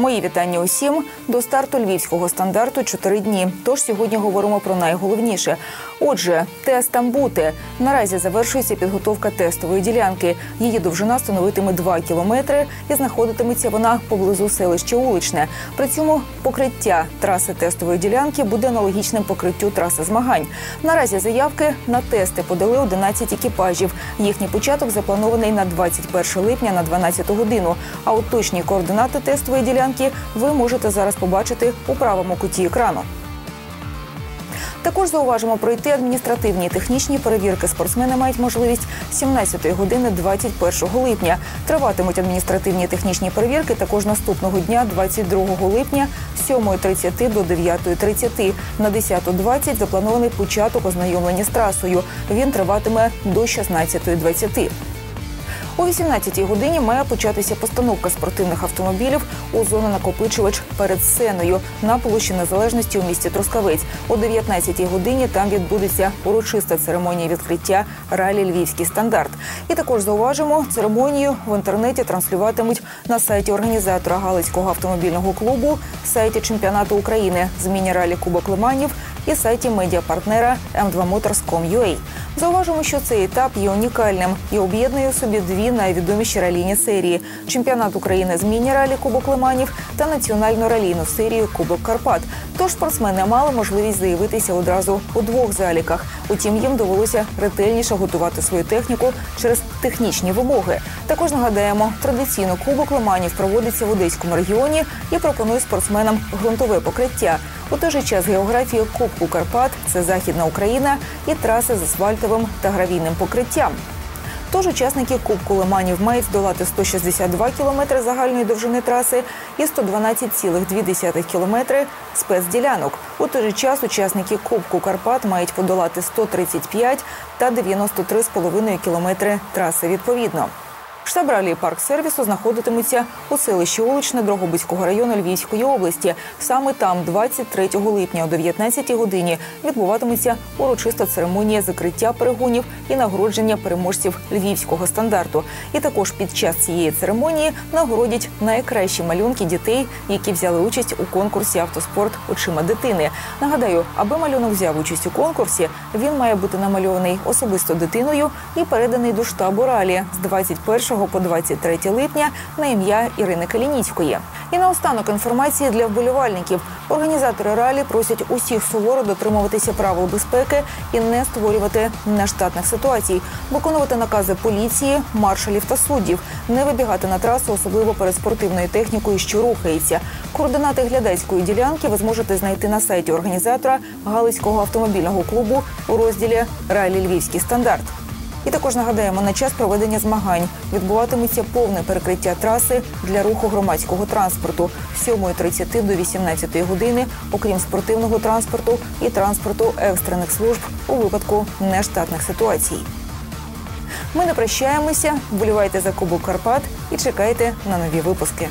Мої вітання усім до старту львівського стандарту чотири дні. Тож сьогодні говоримо про найголовніше. Отже, тестам бути наразі завершується підготовка тестової ділянки. Її довжина становитиме 2 кілометри і знаходитиметься вона поблизу селища Уличне. При цьому покриття траси тестової ділянки буде аналогічним покриттю траси змагань. Наразі заявки на тести подали 11 екіпажів. Їхній початок запланований на 21 липня на 12 годину. А от точні координати тестової ділянки ви можете зараз побачити у правому куті екрану. Також зауважимо пройти адміністративні і технічні перевірки. Спортсмени мають можливість 17 години 21 липня. Триватимуть адміністративні і технічні перевірки також наступного дня, 22 липня, з 7.30 до 9.30. На 10.20 запланований початок ознайомлення з трасою. Він триватиме до 16.20. О 18-й годині має початися постановка спортивних автомобілів у зону накопичувач перед сценою на площі незалежності у місті Трускавець. О 19-й годині там відбудеться урочиста церемонія відкриття ралі Львівський стандарт. І також зауважимо, церемонію в інтернеті транслюватимуть на сайті організатора Галицького автомобільного клубу, сайті чемпіонату України з міні-ралі Кубок Лиманів і сайті медіапартнера m2motors.com.ua. Зауважимо, що цей етап є унікальним і об'єднує собі дві найвідоміші ралійні серії: чемпіонат України з міні-ралі Кубок Лиманів та національну ралійну серію Кубок Карпат. Тож спортсмени мали можливість заявитися одразу у двох заліках. Утім, їм довелося ретельніше готувати свою техніку через технічні вимоги. Також нагадаємо, традиційно Кубок Лиманів проводиться в Одеському регіоні і пропонує спортсменам ґрунтове покриття. У той же час географія Кубку Карпат це Західна Україна і траси з асфальтовим та гравійним покриттям. Тож учасники Кубку Лиманів мають здолати 162 кілометри загальної довжини траси і 112,2 кілометри спецділянок. У той же час учасники Кубку Карпат мають подолати 135 та 93,5 кілометри траси відповідно. Штаб ралі парк сервісу знаходитиметься у селищі Уличне Дрогобицького району Львівської області. Саме там, 23 липня о 19 годині, відбуватиметься урочиста церемонія закриття перегонів і нагородження переможців львівського стандарту. І також під час цієї церемонії нагородять найкращі малюнки дітей, які взяли участь у конкурсі Автоспорт очима дитини. Нагадаю, аби малюнок взяв участь у конкурсі, він має бути намальований особисто дитиною і переданий до штабу ралі з 21 по 23 липня на ім'я Ірини Калініцької. І наостанок інформації для вболівальників. Організатори ралі просять усіх суворо дотримуватися правил безпеки і не створювати нештатних ситуацій, виконувати накази поліції, маршалів та суддів, не вибігати на трасу, особливо перед спортивною технікою, що рухається. Координати глядацької ділянки ви зможете знайти на сайті організатора Галицького автомобільного клубу у розділі Ралі Львівський стандарт. І також нагадаємо, на час проведення змагань відбуватиметься повне перекриття траси для руху громадського транспорту з 7.30 до 18 години, окрім спортивного транспорту і транспорту екстрених служб у випадку нештатних ситуацій. Ми не прощаємося, вболівайте за Кубок Карпат і чекайте на нові випуски.